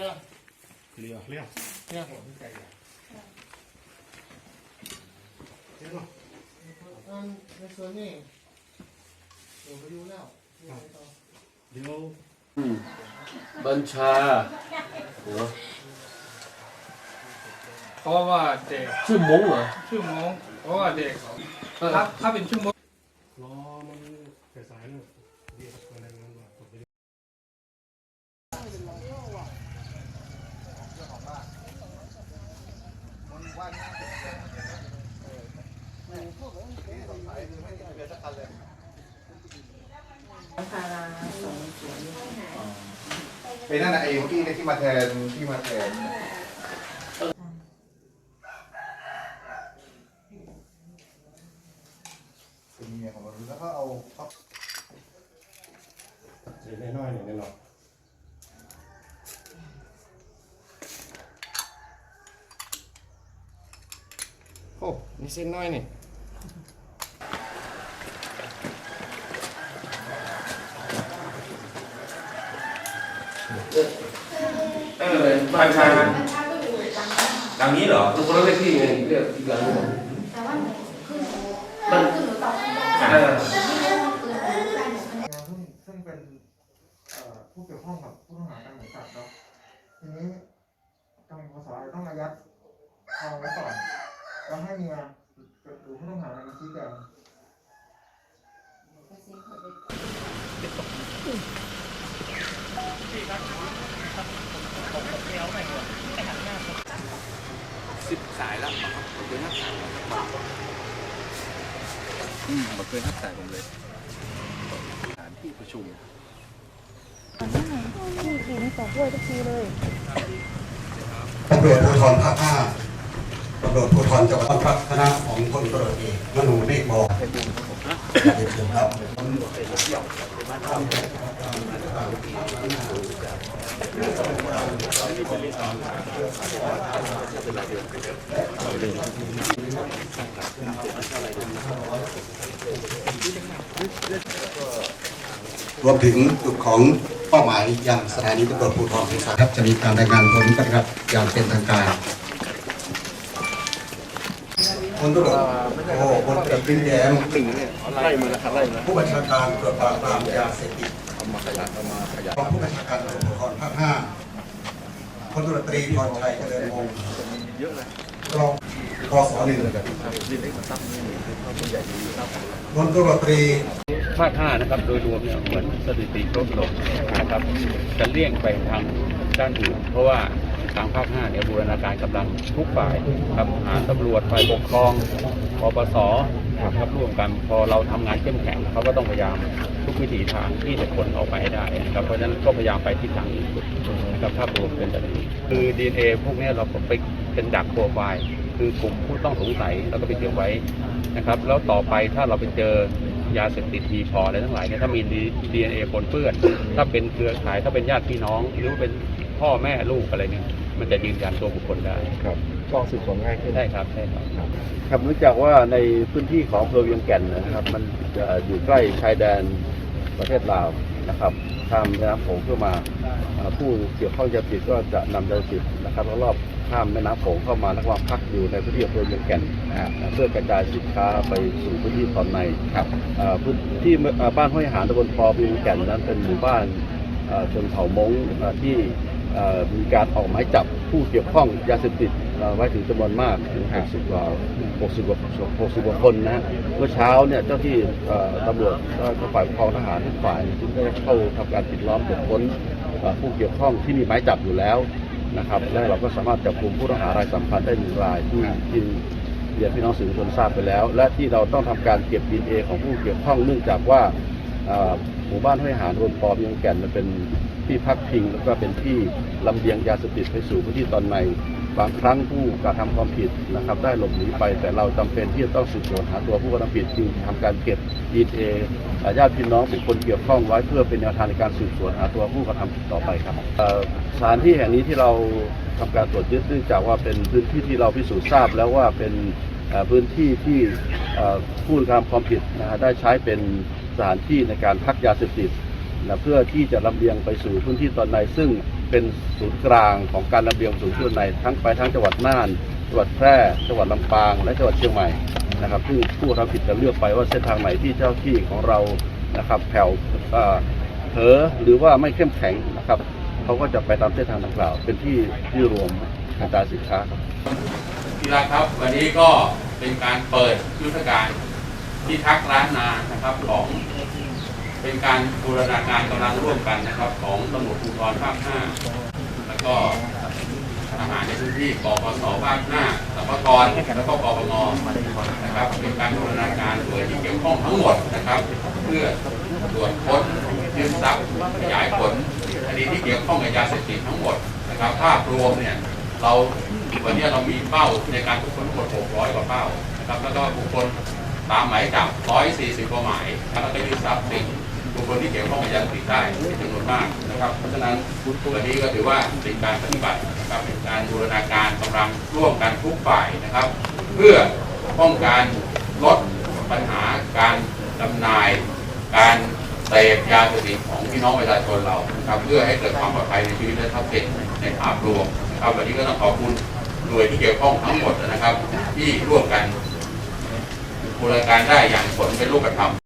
ลียร์เรียวเรียวเคลียร์เรียวเนาะอันในส่วนนี้เดี๋ยวไปดูแล้วเดี๋ยวไปต่อเดี๋ยวบัญชาโหเพราะว่าเด็กชื่อมงเหรอชั่วโมงเพราะว่าเด็กเออถ้าถ้าเป็นชั่วโมง รอมันสายๆเนาะเรียกอะไรนั่นว่าผมไป พาราสองสวน ไอ้นั่นน่ะไอ้เมื่อกี้เนี่ยที่มาแทนที่มาแทนเป็นเมียของมันแล้วก็เอาเขาเดี๋ยวน้อยๆเนี่ยน้อยโอ้นี่เส้นน้อยนี่ เออบัญชาดังนี้เหรอตัวคนละเลขที่ไงเรียกอีกหลังหนึ่งแต่ว่าหนูคือมันคือหนูตอบไม่ได้เออที่เรื่องอื่นหนูได้หนูงานซึ่งซึ่งเป็นผู้เกี่ยวข้องกับผู้ต้องหาการหมายจับเนาะทีนี้ทางปสอาจจะต้องอายัดเอาไว้ก่อนแล้วให้เมียหรือผู้ต้องหามาชี้แจง สิบสายแล้วครับเคยนับสายมาอืมผมเคยนับสายผมเลยสถานที่ประชุมที่ทีนี่องถ้วยทุกทีเลยตำรวจภูธรภาคห้าตำรวจภูธรจังหวัดพระคณะของพลตำรวจเอกมนูเมฆบอกเด็กเชิญครับ รวมถึงจุดของเป้าหมายอย่างสถานีตำรวจภูธรภูสาครับจะมีการรายงานผลกันครับอย่างเป็นทางการพลตำรวจโอ้พลตำรวจปริ้นแย้มไล่มาแล้วครับไล่มาผู้บัญชาการตำรวจปราบปรามยาเสพติด เอามาขยับเอามาขยับรองผู้บัญชาการตำรวจภูธรภาคห้าพลตำรวจตรีพรชัยเจริญวงศ์เยอะเลยรองกศหนึ่งดินเล็กมาตั้งนี่คือเขาเป็นใหญ่ดีครับพลตำรวจตรีภาค5นะครับ โดยรวมเนี่ยเหมือนสถิติลดลงนะครับจะเลี่ยงไปทางด้านอื่นเพราะว่า ทางภาค5เนี่ยบูรณาการกำลังทุกฝ่ายครับทหารตำรวจฝ่ายปกครองปปสนะครับร่วมกันพอเราทำงานเข้มแข็งเขาก็ต้องพยายามทุกวิถีทางที่จะขนออกไปให้ได้นะครับเพราะฉะนั้นก็พยายามไปที่ทางนี้นะครับภาพรวมเป็นแบบนี้คือ DNA พวกนี้เราก็ไปเป็นดักโปรไฟล์คือกลุ่มผู้ต้องสงสัยแล้วก็ไปเก็บไว้นะครับ แล้วต่อไปถ้าเราไปเจอยาเสพติดทีพออะไรทั้งหลายเนี่ยถ้ามี DNA ปนเปื้อน ถ้าเป็นเครือข่ายถ้าเป็นญาติพี่น้อง หรือว่าเป็น พ่อแม่ลูกอะไรเนี่ยมันจะยืนยันตัวบุคคลได้ครับกองสืบสวนง่ายขึ้นใช่ครับใช่ครับ ครับเนื่องจากว่าในพื้นที่ของอำเภอเวียงแก่นนะครับ มันจะอยู่ใกล้ชายแดนประเทศลาวนะครับข้ามแม่น้ำโขงเข้ามาเอ่อผู้เกี่ยวข้องยาเสพติดก็จะนำยาเสพติดนะครับรอบๆข้ามแม่น้ำโขงเข้ามาแล้วก็มาพักอยู่ในพื้นที่อำเภอเวียงแก่นนะฮะเพื่อกระจายสินค้าไปสู่พื้นที่ตอนในครับเอ่อพื้นที่เอ่อบ้านห้วยหานตำบลพอเวียงแก่นนั้นเป็นหมู่บ้าน เอ่อชนเผ่ามงเอ่อที่เอ่อ มีการออกหมายจับผู้เกี่ยวข้องยาเสพติดเอ่อไว้ถึงจำนวนมากถึง60กว่า60กว่า60กว่าคนนะฮะเมื่อเช้าเนี่ยเจ้าที่เอ่อตำรวจแล้วก็ฝ่ายปกครองทหารทุกฝ่ายจึงได้เข้าทำการปิดล้อมตรวจค้นเอ่อผู้เกี่ยวข้องที่มีหมายจับอยู่แล้วนะครับและเราก็สามารถจับกลุ่มผู้ต้องหารายสำคัญได้หนึ่งรายที่ที่เรียนพี่น้องสื่อมวลชนทราบไปแล้ว และที่เราต้องทำการเก็บดีเอของผู้เกี่ยวข้องเนื่องจากว่าเอ่อ หมู่บ้านห้วยหานรวนปอมยังแก่นมันเป็นที่พักพิง แล้วก็เป็นที่ลำเลียงยาเสพติดไปสู่พื้นที่ตอนในบางครั้งผู้กระทำความผิดนะครับ ได้หลบหนีไป แต่เราจำเป็นที่จะต้องสืบสวนหาตัวผู้กระทำผิดจึงทำการเก็บดีเอญาติพี่น้องบุคคลเกี่ยวข้องไว้เพื่อเป็นแนวทางในการสืบสวนหาตัวผู้กระทำผิดต่อไปครับสถานที่แห่งนี้ที่เราทำการตรวจยึดเนื่องจากว่าเป็นพื้นที่ที่เราพิสูจน์ทราบแล้วว่าเป็นพื้นที่ที่ผู้กระทำความผิดนะได้ใช้เป็น ถานที่ในการพักยาเสพติดนะเพื่อที่จะลำเลียงไปสู่พื้นที่ตอนในซึ่งเป็นศูนย์กลางของการระเบียงสูงขึ้นในทั้งไปทั้งจังหวัดน่านจังหวัดแพร่จังหวัดลำปาง และจังหวัดเชียงใหม่นะครับซึ่งผู้ทำผิดจะเลือกไปว่าเส้นทางไหนที่เจ้าที่ของเรานะครับแผ่วเออเผลอหรือว่าไม่เข้มแข็งนะครับเขาก็จะไปตามเส้นทางดังกล่าว เป็นที่ที่รวมกระจายสินค้ากีฬาครับวันนี้ก็เป็นการเปิดยุทธการ ที่ทักษ์ล้านนานะครับของเป็นการบูรณาการกำลังร่วมกันนะครับ ของตำรวจภูธรภาค5แล้วก็ทหารในพื้นที่ปปสภาค5สัมภากรแล้วก็ปปงนะครับ เป็นการบูรณาการโดยที่เกี่ยวข้องทั้งหมดนะครับ เพื่อตรวจค้นยึดทรัพย์ขยายผลคดีที่เกี่ยวข้องกับยาเสพติดทั้งหมดนะครับภาพรวมเนี่ยเราวันนี้เรามีเป้าในการทุกคนทั้งหมด 600 กว่าเป้านะครับแล้วก็บุคคล ตามหมายจับ 140 กว่าหมายแล้วก็ยึดทรัพย์สิ่งบุคคลที่เกี่ยวข้องกับยาเสพติดได้เป็นจำนวนมากนะครับ เพราะฉะนั้นวันนี้ก็ถือว่าเป็นการปฏิบัตินะครับเป็นการบูรณาการกำลังร่วมกันทุกฝ่ายนะครับ เพื่อป้องกันลดปัญหาการจำหน่าย การเสพยาเสพติดของพี่น้องประชาชนเรานะครับเพื่อให้เกิดความปลอดภัยในชีวิตและทรัพย์สินในภาพรวมนะครับวันนี้ก็ต้องขอบคุณหน่วยที่เกี่ยวข้องทั้งหมดนะครับ ที่ร่วมกัน บูรณาการได้อย่างผลเป็นรูปธรรม